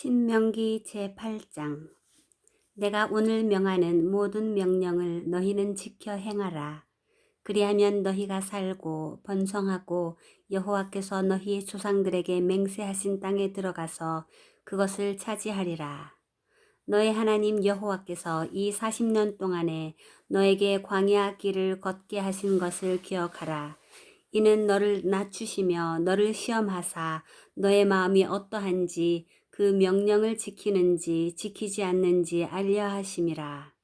신명기 제8장 내가 오늘 명하는 모든 명령을 너희는 지켜 행하라. 그리하면 너희가 살고 번성하고 여호와께서 너희의 조상들에게 맹세하신 땅에 들어가서 그것을 차지하리라. 너의 하나님 여호와께서 이 40년 동안에 너에게 광야 길을 걷게 하신 것을 기억하라. 이는 너를 낮추시며 너를 시험하사 너의 마음이 어떠한지 그 명령을 지키는지 지키지 않는지 알려 하심이라.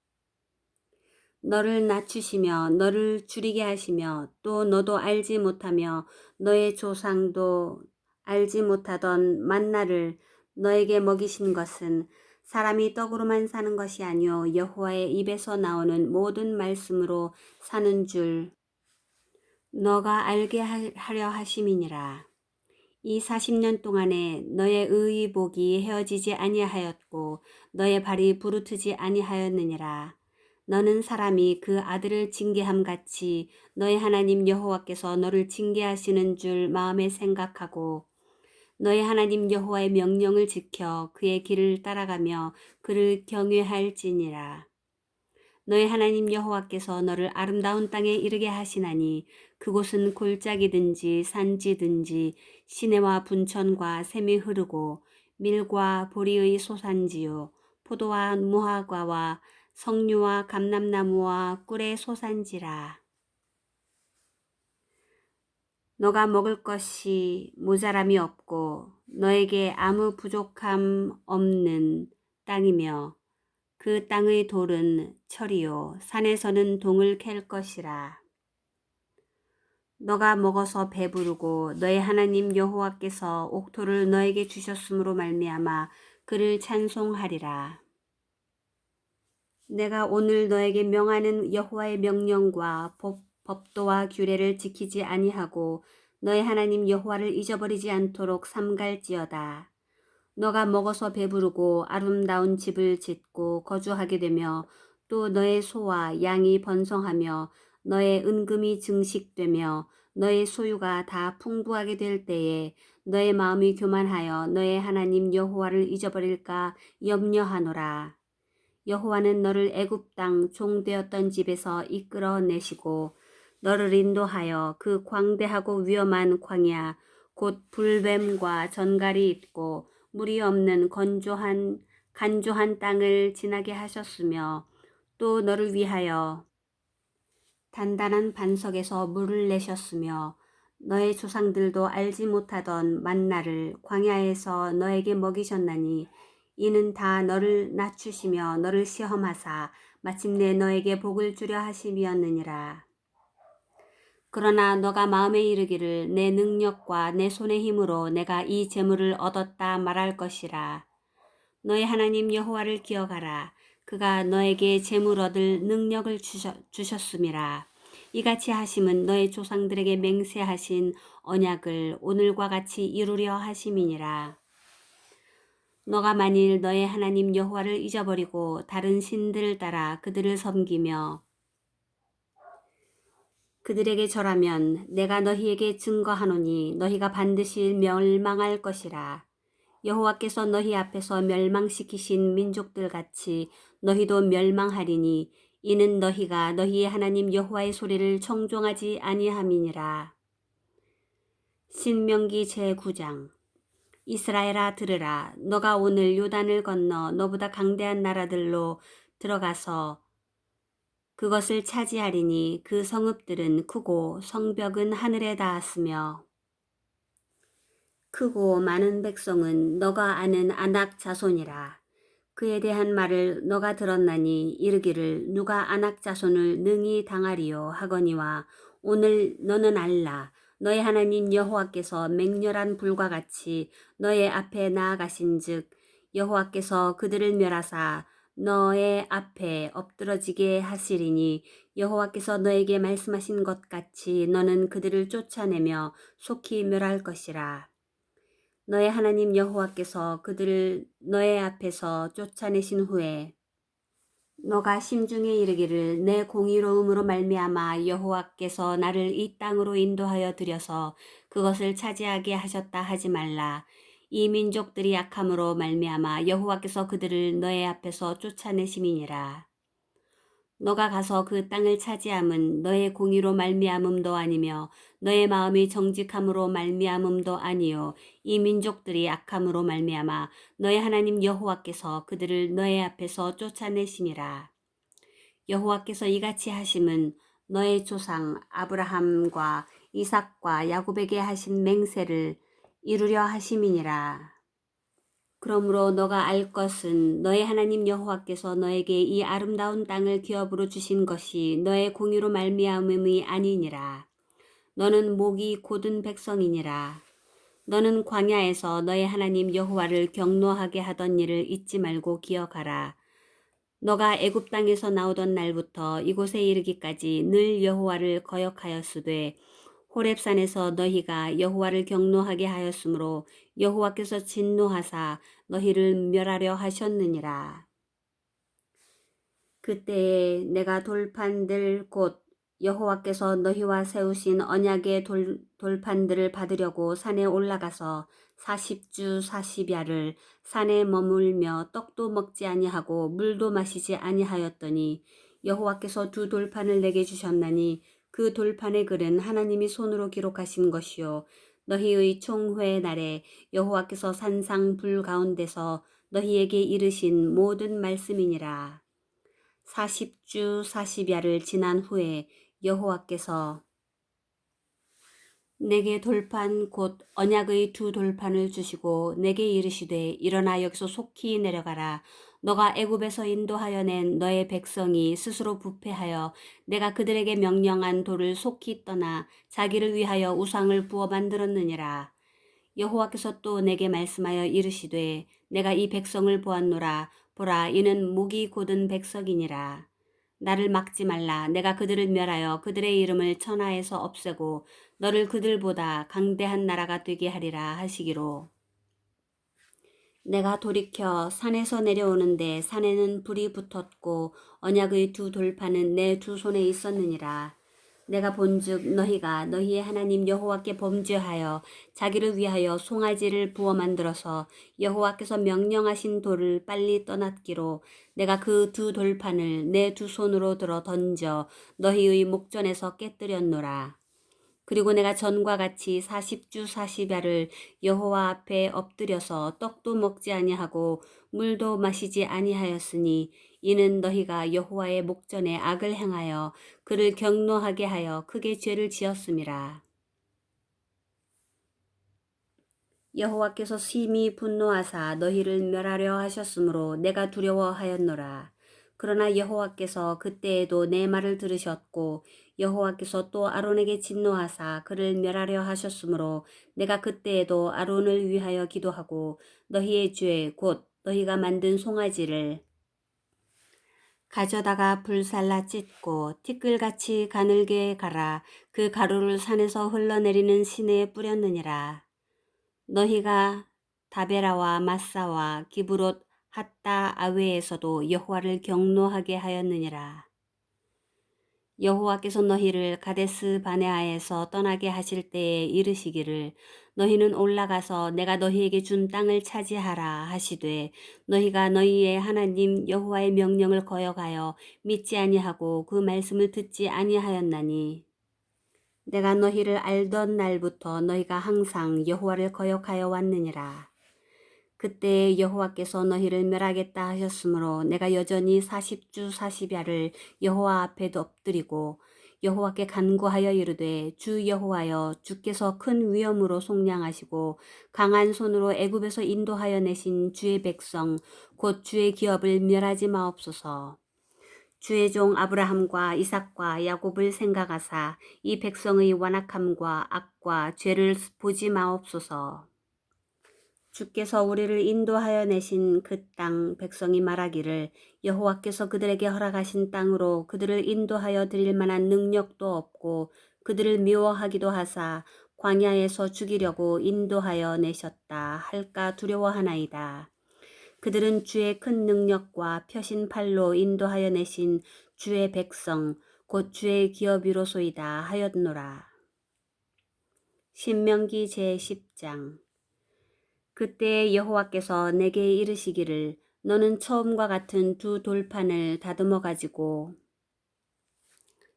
너를 낮추시며 너를 줄이게 하시며 또 너도 알지 못하며 너의 조상도 알지 못하던 만나를 너에게 먹이신 것은 사람이 떡으로만 사는 것이 아니요 여호와의 입에서 나오는 모든 말씀으로 사는 줄 너가 알게 하려 하심이니라. 이 40년 동안에 너의 의복이 헤어지지 아니하였고 너의 발이 부르트지 아니하였느니라. 너는 사람이 그 아들을 징계함 같이 너의 하나님 여호와께서 너를 징계하시는 줄 마음에 생각하고 너의 하나님 여호와의 명령을 지켜 그의 길을 따라가며 그를 경외할지니라. 너의 하나님 여호와께서 너를 아름다운 땅에 이르게 하시나니 그곳은 골짜기든지 산지든지 시내와 분천과 샘이 흐르고 밀과 보리의 소산지요 포도와 무화과와 석류와 감람나무와 꿀의 소산지라. 너가 먹을 것이 모자람이 없고 너에게 아무 부족함 없는 땅이며 그 땅의 돌은 철이요 산에서는 동을 캘 것이라. 너가 먹어서 배부르고 너의 하나님 여호와께서 옥토를 너에게 주셨으므로 말미암아 그를 찬송하리라. 내가 오늘 너에게 명하는 여호와의 명령과 법, 법도와 규례를 지키지 아니하고 너의 하나님 여호와를 잊어버리지 않도록 삼갈지어다. 너가 먹어서 배부르고 아름다운 집을 짓고 거주하게 되며 또 너의 소와 양이 번성하며 너의 은금이 증식되며 너의 소유가 다 풍부하게 될 때에 너의 마음이 교만하여 너의 하나님 여호와를 잊어버릴까 염려하노라. 여호와는 너를 애굽 땅 종되었던 집에서 이끌어 내시고 너를 인도하여 그 광대하고 위험한 광야 곧 불뱀과 전갈이 있고 물이 없는 건조한 간조한 땅을 지나게 하셨으며 또 너를 위하여 단단한 반석에서 물을 내셨으며 너의 조상들도 알지 못하던 만나를 광야에서 너에게 먹이셨나니 이는 다 너를 낮추시며 너를 시험하사 마침내 너에게 복을 주려 하심이었느니라. 그러나 너가 마음에 이르기를 내 능력과 내 손의 힘으로 내가 이 재물을 얻었다 말할 것이라. 너의 하나님 여호와를 기억하라. 그가 너에게 재물 얻을 능력을 주셨, 주셨 음이라. 이같이 하심은 너의 조상들에게 맹세하신 언약을 오늘과 같이 이루려 하심이니라. 너가 만일 너의 하나님 여호와를 잊어버리고 다른 신들을 따라 그들을 섬기며 그들에게 절하면 내가 너희에게 증거하노니 너희가 반드시 멸망할 것이라. 여호와께서 너희 앞에서 멸망시키신 민족들 같이 너희도 멸망하리니 이는 너희가 너희의 하나님 여호와의 소리를 청종하지 아니함이니라. 신명기 제9장 이스라엘아 들으라 너가 오늘 요단을 건너 너보다 강대한 나라들로 들어가서 그것을 차지하리니 그 성읍들은 크고 성벽은 하늘에 닿았으며 크고 많은 백성은 너가 아는 아낙 자손이라. 그에 대한 말을 너가 들었나니 이르기를 누가 아낙 자손을 능히 당하리요 하거니와 오늘 너는 알라 너의 하나님 여호와께서 맹렬한 불과 같이 너의 앞에 나아가신즉 여호와께서 그들을 멸하사 너의 앞에 엎드러지게 하시리니 여호와께서 너에게 말씀하신 것 같이 너는 그들을 쫓아내며 속히 멸할 것이라. 너의 하나님 여호와께서 그들을 너의 앞에서 쫓아내신 후에 너가 심중에 이르기를 내 공의로움으로 말미암아 여호와께서 나를 이 땅으로 인도하여 들여서 그것을 차지하게 하셨다 하지 말라. 이 민족들이 악함으로 말미암아 여호와께서 그들을 너의 앞에서 쫓아내심이니라. 너가 가서 그 땅을 차지함은 너의 공의로 말미암음도 아니며 너의 마음이 정직함으로 말미암음도 아니요 이 민족들이 악함으로 말미암아 너의 하나님 여호와께서 그들을 너의 앞에서 쫓아내심이라. 여호와께서 이같이 하심은 너의 조상 아브라함과 이삭과 야곱에게 하신 맹세를 이루려 하심이니라. 그러므로 너가 알 것은 너의 하나님 여호와께서 너에게 이 아름다운 땅을 기업으로 주신 것이 너의 공의로 말미암음이 아니니라. 너는 목이 곧은 백성이니라. 너는 광야에서 너의 하나님 여호와를 경노하게 하던 일을 잊지 말고 기억하라. 너가 애굽 땅에서 나오던 날부터 이곳에 이르기까지 늘 여호와를 거역하였으되 호렙산에서 너희가 여호와를 경노하게 하였으므로 여호와께서 진노하사 너희를 멸하려 하셨느니라. 그때에 내가 돌판들 곧 여호와께서 너희와 세우신 언약의 돌, 돌판들을 받으려고 산에 올라가서 사십주 사십야를 산에 머물며 떡도 먹지 아니하고 물도 마시지 아니하였더니 여호와께서 두 돌판을 내게 주셨나니 그 돌판의 글은 하나님이 손으로 기록하신 것이요 너희의 총회 날에 여호와께서 산상 불 가운데서 너희에게 이르신 모든 말씀이니라. 사십주 사십야를 지난 후에 여호와께서 내게 돌판 곧 언약의 두 돌판을 주시고 내게 이르시되 일어나 여기서 속히 내려가라. 너가 애굽에서 인도하여 낸 너의 백성이 스스로 부패하여 내가 그들에게 명령한 돌을 속히 떠나 자기를 위하여 우상을 부어 만들었느니라. 여호와께서 또 내게 말씀하여 이르시되 내가 이 백성을 보았노라. 보라 이는 목이 곧은 백성이니라. 나를 막지 말라. 내가 그들을 멸하여 그들의 이름을 천하에서 없애고 너를 그들보다 강대한 나라가 되게 하리라 하시기로 내가 돌이켜 산에서 내려오는데 산에는 불이 붙었고 언약의 두 돌판은 내두 손에 있었느니라 내가 본즉 너희가 너희의 하나님 여호와께 범죄하여 자기를 위하여 송아지를 부어 만들어서 여호와께서 명령하신 돌을 빨리 떠났기로 내가 그 두 돌판을 내 두 손으로 들어 던져 너희의 목전에서 깨뜨렸노라. 그리고 내가 전과 같이 사십주 사십야를 여호와 앞에 엎드려서 떡도 먹지 아니하고 물도 마시지 아니하였으니 이는 너희가 여호와의 목전에 악을 행하여 그를 경노하게 하여 크게 죄를 지었음이라. 여호와께서 심히 분노하사 너희를 멸하려 하셨으므로 내가 두려워하였노라. 그러나 여호와께서 그때에도 내 말을 들으셨고 여호와께서 또 아론에게 진노하사 그를 멸하려 하셨으므로 내가 그때에도 아론을 위하여 기도하고 너희의 죄 곧 너희가 만든 송아지를 가져다가 불살라 찢고 티끌같이 가늘게 갈아 그 가루를 산에서 흘러내리는 시내에 뿌렸느니라. 너희가 다베라와 마사와 기브롯 핫다 아웨에서도 여호와를 경노하게 하였느니라. 여호와께서 너희를 가데스 바네아에서 떠나게 하실 때에 이르시기를 너희는 올라가서 내가 너희에게 준 땅을 차지하라 하시되 너희가 너희의 하나님 여호와의 명령을 거역하여 믿지 아니하고 그 말씀을 듣지 아니하였나니 내가 너희를 알던 날부터 너희가 항상 여호와를 거역하여 왔느니라 그때 여호와께서 너희를 멸하겠다 하셨으므로 내가 여전히 사십주 사십야를 여호와 앞에 엎드리고 여호와께 간구하여 이르되 주 여호와여 주께서 큰 위엄으로 속량하시고 강한 손으로 애굽에서 인도하여 내신 주의 백성 곧 주의 기업을 멸하지 마옵소서. 주의 종 아브라함과 이삭과 야곱을 생각하사 이 백성의 완악함과 악과 죄를 보지 마옵소서. 주께서 우리를 인도하여 내신 그 땅 백성이 말하기를 여호와께서 그들에게 허락하신 땅으로 그들을 인도하여 드릴 만한 능력도 없고 그들을 미워하기도 하사 광야에서 죽이려고 인도하여 내셨다 할까 두려워하나이다. 그들은 주의 큰 능력과 펴신 팔로 인도하여 내신 주의 백성 곧 주의 기업이로소이다 하였노라. 신명기 제10장 그때 여호와께서 내게 이르시기를 너는 처음과 같은 두 돌판을 다듬어 가지고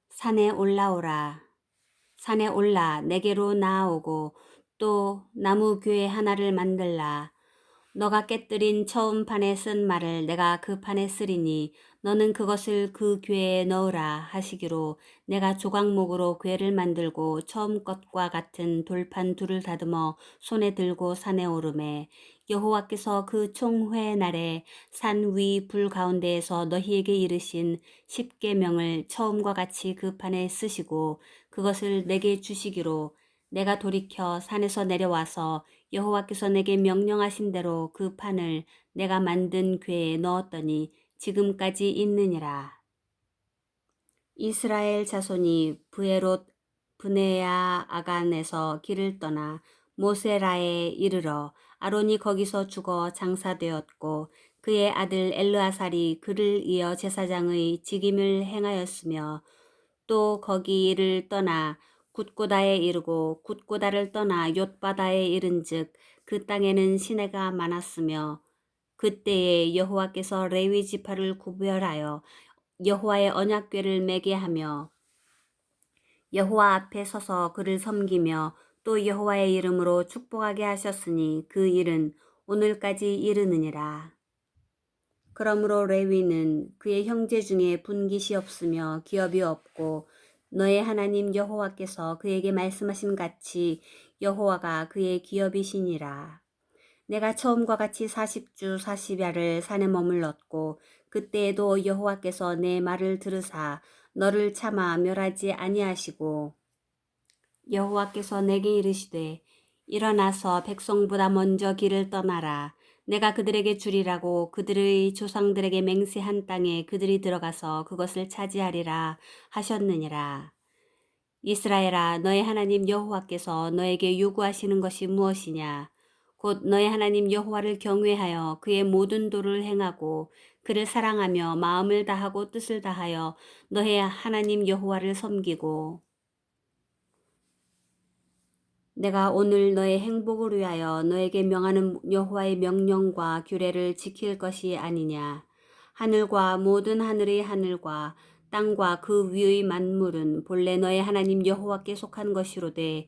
산에 올라오라. 산에 올라 내게로 나아오고 또 나무 교회 하나를 만들라. 너가 깨뜨린 처음 판에 쓴 말을 내가 그 판에 쓰리니 너는 그것을 그 궤에 넣으라 하시기로 내가 조각목으로 궤를 만들고 처음 것과 같은 돌판 둘을 다듬어 손에 들고 산에 오르매 여호와께서 그 총회 날에 산 위 불 가운데에서 너희에게 이르신 십계명을 처음과 같이 그 판에 쓰시고 그것을 내게 주시기로 내가 돌이켜 산에서 내려와서 여호와께서 내게 명령하신 대로 그 판을 내가 만든 궤에 넣었더니 지금까지 있느니라. 이스라엘 자손이 부에롯 브네야 아간에서 길을 떠나 모세라에 이르러 아론이 거기서 죽어 장사되었고 그의 아들 엘르아살이 그를 이어 제사장의 직임을 행하였으며 또 거기를 떠나 굿고다에 이르고 굿고다를 떠나 욤바다에 이른즉 그 땅에는 시내가 많았으며 그때에 여호와께서 레위 지파를 구별하여 여호와의 언약궤를 매게 하며 여호와 앞에 서서 그를 섬기며 또 여호와의 이름으로 축복하게 하셨으니 그 일은 오늘까지 이르느니라. 그러므로 레위는 그의 형제 중에 분깃이 없으며 기업이 없고 너의 하나님 여호와께서 그에게 말씀하신 같이 여호와가 그의 기업이시니라. 내가 처음과 같이 40주 40야를 산에 머물렀고 그때에도 여호와께서 내 말을 들으사 너를 참아 멸하지 아니하시고 여호와께서 내게 이르시되 일어나서 백성보다 먼저 길을 떠나라. 내가 그들에게 주리라고 그들의 조상들에게 맹세한 땅에 그들이 들어가서 그것을 차지하리라 하셨느니라. 이스라엘아 너의 하나님 여호와께서 너에게 요구하시는 것이 무엇이냐 곧 너의 하나님 여호와를 경외하여 그의 모든 도를 행하고 그를 사랑하며 마음을 다하고 뜻을 다하여 너의 하나님 여호와를 섬기고. 내가 오늘 너의 행복을 위하여 너에게 명하는 여호와의 명령과 규례를 지킬 것이 아니냐. 하늘과 모든 하늘의 하늘과 땅과 그 위의 만물은 본래 너의 하나님 여호와께 속한 것이로되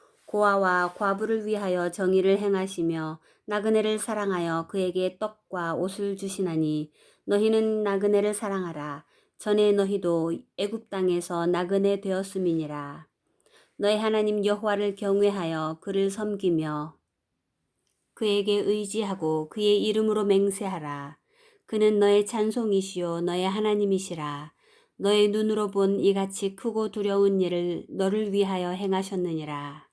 고아와 과부를 위하여 정의를 행하시며 나그네를 사랑하여 그에게 떡과 옷을 주시나니 너희는 나그네를 사랑하라. 전에 너희도 애굽 땅에서 나그네 되었음이니라. 너희 하나님 여호와를 경외하여 그를 섬기며 그에게 의지하고 그의 이름으로 맹세하라. 그는 너의 찬송이시요 너의 하나님이시라. 너의 눈으로 본 이같이 크고 두려운 일을 너를 위하여 행하셨느니라.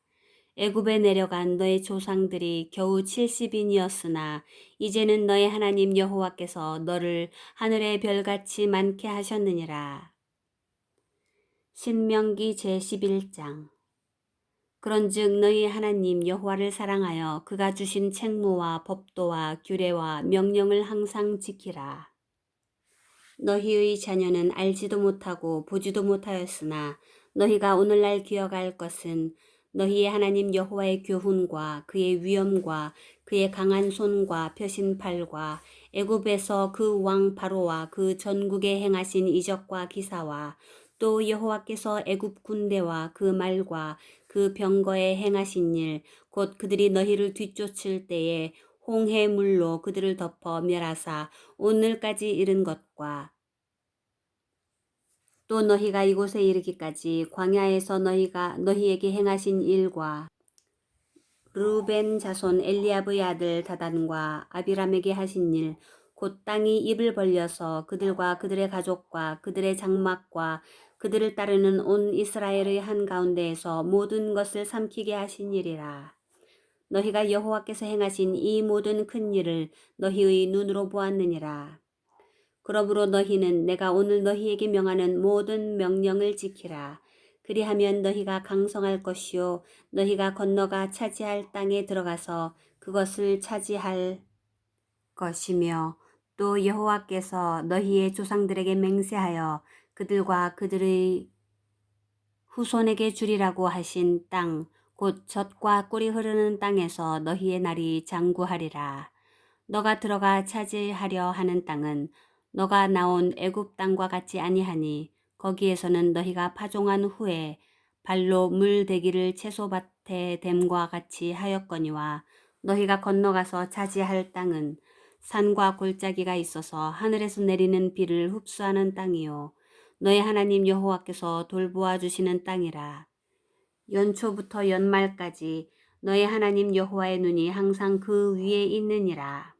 애굽에 내려간 너의 조상들이 겨우 70인이었으나 이제는 너의 하나님 여호와께서 너를 하늘의 별같이 많게 하셨느니라. 신명기 제11장 그런즉 너희 하나님 여호와를 사랑하여 그가 주신 책무와 법도와 규례와 명령을 항상 지키라. 너희의 자녀는 알지도 못하고 보지도 못하였으나 너희가 오늘날 기억할 것은 너희의 하나님 여호와의 교훈과 그의 위엄과 그의 강한 손과 펴신 팔과 애굽에서 그 왕 바로와 그 전국에 행하신 이적과 기사와 또 여호와께서 애굽 군대와 그 말과 그 병거에 행하신 일, 곧 그들이 너희를 뒤쫓을 때에 홍해 물로 그들을 덮어 멸하사 오늘까지 이른 것과 또 너희가 이곳에 이르기까지 광야에서 너희가 너희에게 행하신 일과 루벤 자손 엘리압의 아들 다단과 아비람에게 하신 일, 곧 땅이 입을 벌려서 그들과 그들의 가족과 그들의 장막과 그들을 따르는 온 이스라엘의 한 가운데에서 모든 것을 삼키게 하신 일이라. 너희가 여호와께서 행하신 이 모든 큰 일을 너희의 눈으로 보았느니라. 그러므로 너희는 내가 오늘 너희에게 명하는 모든 명령을 지키라. 그리하면 너희가 강성할 것이요 너희가 건너가 차지할 땅에 들어가서 그것을 차지할 것이며 또 여호와께서 너희의 조상들에게 맹세하여 그들과 그들의 후손에게 주리라고 하신 땅, 곧 젖과 꿀이 흐르는 땅에서 너희의 날이 장구하리라. 너가 들어가 차지하려 하는 땅은 너가 나온 애굽 땅과 같지 아니하니 거기에서는 너희가 파종한 후에 발로 물 대기를 채소밭에 댐과 같이 하였거니와 너희가 건너가서 차지할 땅은 산과 골짜기가 있어서 하늘에서 내리는 비를 흡수하는 땅이요. 너희 하나님 여호와께서 돌보아 주시는 땅이라. 연초부터 연말까지 너희 하나님 여호와의 눈이 항상 그 위에 있느니라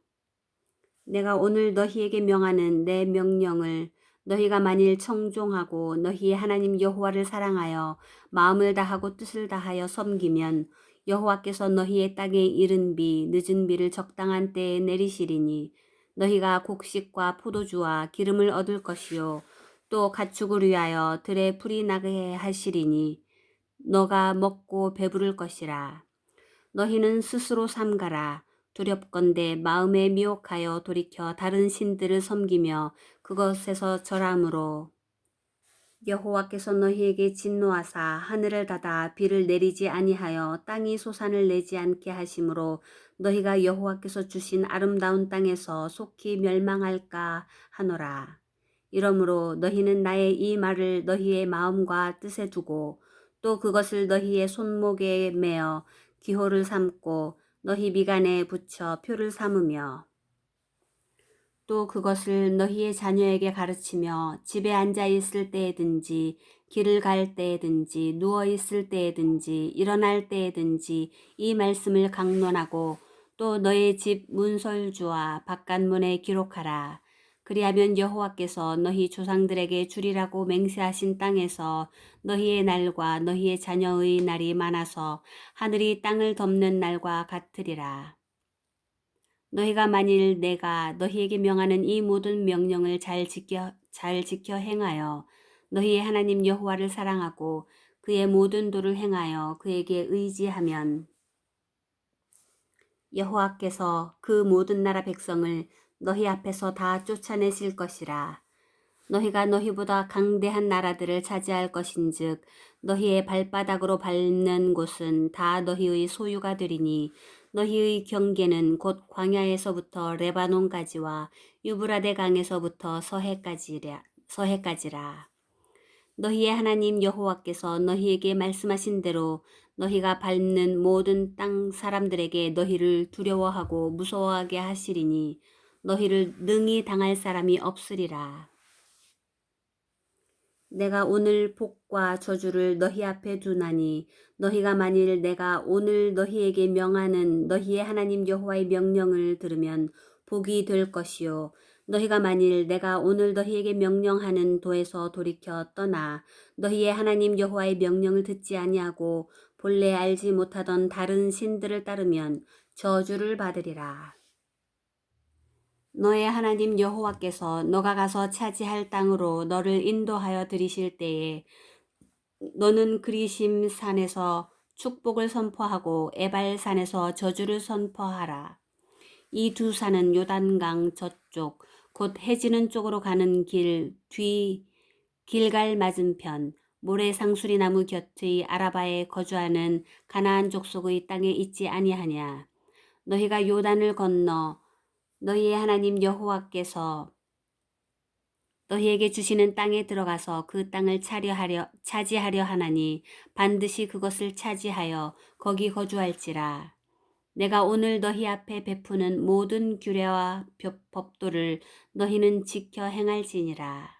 내가 오늘 너희에게 명하는 내 명령을 너희가 만일 청종하고 너희의 하나님 여호와를 사랑하여 마음을 다하고 뜻을 다하여 섬기면 여호와께서 너희의 땅에 이른 비 늦은 비를 적당한 때에 내리시리니 너희가 곡식과 포도주와 기름을 얻을 것이요 또 가축을 위하여 들에 풀이 나게 하시리니 너가 먹고 배부를 것이라. 너희는 스스로 삼가라 두렵건대 마음에 미혹하여 돌이켜 다른 신들을 섬기며 그것에서 절함으로 여호와께서 너희에게 진노하사 하늘을 닫아 비를 내리지 아니하여 땅이 소산을 내지 않게 하심으로 너희가 여호와께서 주신 아름다운 땅에서 속히 멸망할까 하노라. 이러므로 너희는 나의 이 말을 너희의 마음과 뜻에 두고 또 그것을 너희의 손목에 매어 기호를 삼고 너희 미간에 붙여 표를 삼으며 또 그것을 너희의 자녀에게 가르치며 집에 앉아 있을 때에든지 길을 갈 때에든지 누워 있을 때에든지 일어날 때에든지 이 말씀을 강론하고 또 너의 집 문설주와 바깥문에 기록하라. 그리하면 여호와께서 너희 조상들에게 주리라고 맹세하신 땅에서 너희의 날과 너희의 자녀의 날이 많아서 하늘이 땅을 덮는 날과 같으리라. 너희가 만일 내가 너희에게 명하는 이 모든 명령을 잘 지켜 잘 지켜 행하여 너희의 하나님 여호와를 사랑하고 그의 모든 도를 행하여 그에게 의지하면 여호와께서 그 모든 나라 백성을 너희 앞에서 다 쫓아내실 것이라. 너희가 너희보다 강대한 나라들을 차지할 것인즉 너희의 발바닥으로 밟는 곳은 다 너희의 소유가 되리니 너희의 경계는 곧 광야에서부터 레바논까지와 유브라데 강에서부터 서해까지라. 서해까지라. 너희의 하나님 여호와께서 너희에게 말씀하신 대로 너희가 밟는 모든 땅 사람들에게 너희를 두려워하고 무서워하게 하시리니 너희를 능히 당할 사람이 없으리라. 내가 오늘 복과 저주를 너희 앞에 두나니 너희가 만일 내가 오늘 너희에게 명하는 너희의 하나님 여호와의 명령을 들으면 복이 될 것이요 너희가 만일 내가 오늘 너희에게 명령하는 도에서 돌이켜 떠나 너희의 하나님 여호와의 명령을 듣지 아니하고 본래 알지 못하던 다른 신들을 따르면 저주를 받으리라. 너의 하나님 여호와께서 너가 가서 차지할 땅으로 너를 인도하여 들이실 때에 너는 그리심 산에서 축복을 선포하고 에발 산에서 저주를 선포하라. 이 두 산은 요단강 저쪽 곧 해지는 쪽으로 가는 길 뒤 길갈 맞은편 모래 상수리 나무 곁의 아라바에 거주하는 가나안 족속의 땅에 있지 아니하냐. 너희가 요단을 건너 너희의 하나님 여호와께서 너희에게 주시는 땅에 들어가서 그 땅을 차려하려 차지하려 하나니 반드시 그것을 차지하여 거기 거주할지라. 내가 오늘 너희 앞에 베푸는 모든 규례와 법도를 너희는 지켜 행할지니라